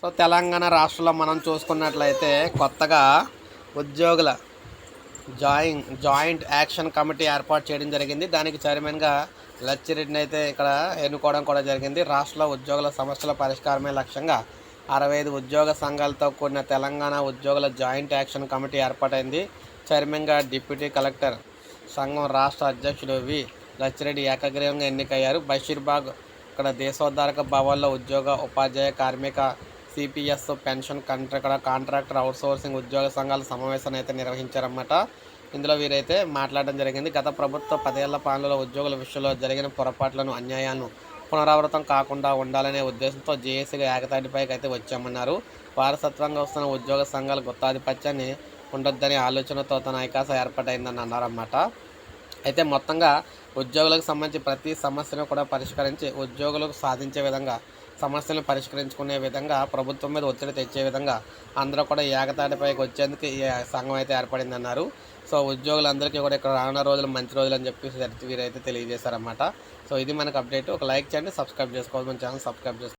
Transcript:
So Telangana రాష్ట్రంలో మనం చూసుకున్నట్లయితే కొత్తగా ఉద్యోగుల జాయిన్ జాయింట్ యాక్షన్ కమిటీ ఏర్పాటు చేయడం జరిగింది. దానికి చైర్మన్గా లచ్చిరెడ్డిని అయితే ఇక్కడ ఎన్నుకోవడం కూడా జరిగింది. రాష్ట్రంలో ఉద్యోగుల సమస్యల పరిష్కారమే లక్ష్యంగా అరవై ఐదు ఉద్యోగ సంఘాలతో కూడిన తెలంగాణ ఉద్యోగుల జాయింట్ యాక్షన్ కమిటీ ఏర్పాటైంది. చైర్మన్గా డిప్యూటీ కలెక్టర్ సంఘం రాష్ట్ర అధ్యక్షుడు వి. లచ్చిరెడ్డి ఏకగ్రీవంగా ఎన్నికయ్యారు. బషీర్బాగ్ ఇక్కడ దేశోద్ధారక భవన్లో ఉద్యోగ ఉపాధ్యాయ కార్మిక CPS pension contractor contractor outsourcing ఉద్యోగ సంఘాల సమావేశాన్ని అయితే నిర్వహించారన్నమాట. ఇందులో వీరైతే మాట్లాడడం జరిగింది. గత ప్రభుత్వ పదేళ్ళ పాలనలో ఉద్యోగుల విషయంలో జరిగిన పొరపాట్లను అన్యాయాలను పునరావృతం కాకుండా ఉండాలనే ఉద్దేశంతో జేఏసీగా ఏకతాటిపైకి అయితే వచ్చామన్నారు. వారసత్వంగా వస్తున్న ఉద్యోగ సంఘాల గుత్తాధిపత్యాన్ని ఉండొద్దనే ఆలోచనతో తన ఐకాస ఏర్పాటైందని అన్నారన్నమాట. అయితే మొత్తంగా ఉద్యోగులకు సంబంధించి ప్రతి సమస్యను కూడా పరిష్కరించి ఉద్యోగులకు సాధించే విధంగా సమస్యలను పరిష్కరించుకునే విధంగా ప్రభుత్వం మీద ఒత్తిడి తెచ్చే విధంగా అందరూ కూడా ఏకతాటిపైకి వచ్చేందుకు ఈ సంఘం అయితే ఏర్పడిందన్నారు. సో ఉద్యోగులందరికీ కూడా ఇక్కడ రానున్న రోజులు మంచి రోజులు అని చెప్పి వీరైతే తెలియజేశారన్నమాట. సో ఇది మనకు అప్డేట్. ఒక లైక్ చేయండి సబ్స్క్రైబ్ చేసుకోవాలి మన ఛానల్ సబ్స్క్రైబ్ చేసుకోండి